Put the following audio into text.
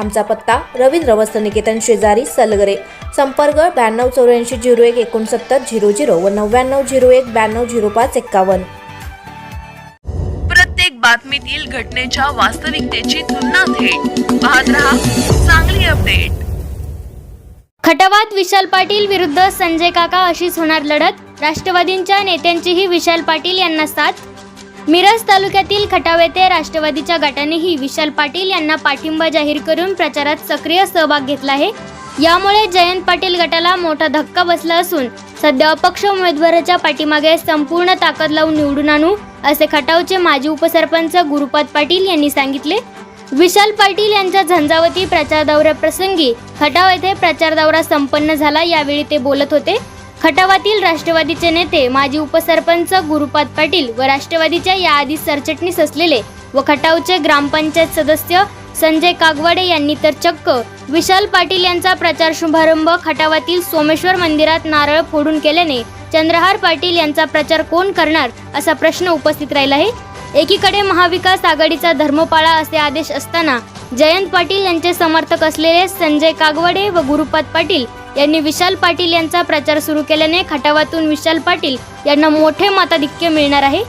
आमचा पत्ता रवींद्र वस्त्र निकेतन शेजारी सलगरे. संपर्क ब्याण्णव चौऱ्याऐंशी झिरो एक एकोणसत्तर झिरो झिरो व नव्याण्णव झिरो एक ब्याण्णव झिरो पाच एक्कावन्न. प्रत्येक बातमीतील घटनेच्या वास्तविकतेची तुलना थेट. पाहत रहा चांगली अपडेट. खटावात विशाल पाटील विरुद्ध संजय काका अशीच होणार लढत. राष्ट्रवादींच्या नेत्यांचीही विशाल पाटील यांना साथ. मिरज तालुक्यातील खटाव येथे राष्ट्रवादीच्या गटानेही विशाल पाटील यांना पाठिंबा जाहीर करून प्रचारात सक्रिय सहभाग घेतला आहे. यामुळे जयंत पाटील गटाला मोठा धक्का बसला असून सध्या अपक्ष उमेदवाराच्या पाठीमागे संपूर्ण ताकद लावून निवडून आणू असे खटावचे माजी उपसरपंच गुरुपाद पाटील यांनी सांगितले. विशाल पाटील यांच्या झंझावती प्रचार दौऱ्याप्रसंगी खटाव येथे प्रचार दौरा संपन्न झाला यावेळी ते बोलत होते. खटावातील राष्ट्रवादीचे नेते माजी उपसरपंच गुरुपाद पाटील व राष्ट्रवादीच्या याआधी सरचटणीस असलेले व खटावचे ग्रामपंचायत सदस्य संजय कागवाडे यांनी तर चक्क विशाल पाटील यांचा प्रचार शुभारंभ खटावातील सोमेश्वर मंदिरात नारळ फोडून केल्याने चंद्रहार पाटील यांचा प्रचार कोण करणार असा प्रश्न उपस्थित राहिला आहे. एकीकडे महाविकास आघाडीचा धर्मपाळा असे आदेश असताना जयंत पाटील यांचे समर्थक असलेले संजय कागवाडे व गुरुपाद पाटील यांनी विशाल पाटील यांचा प्रचार सुरू केल्याने खटावातून विशाल पाटील यांना मोठे मताधिक्य मिळणार आहे.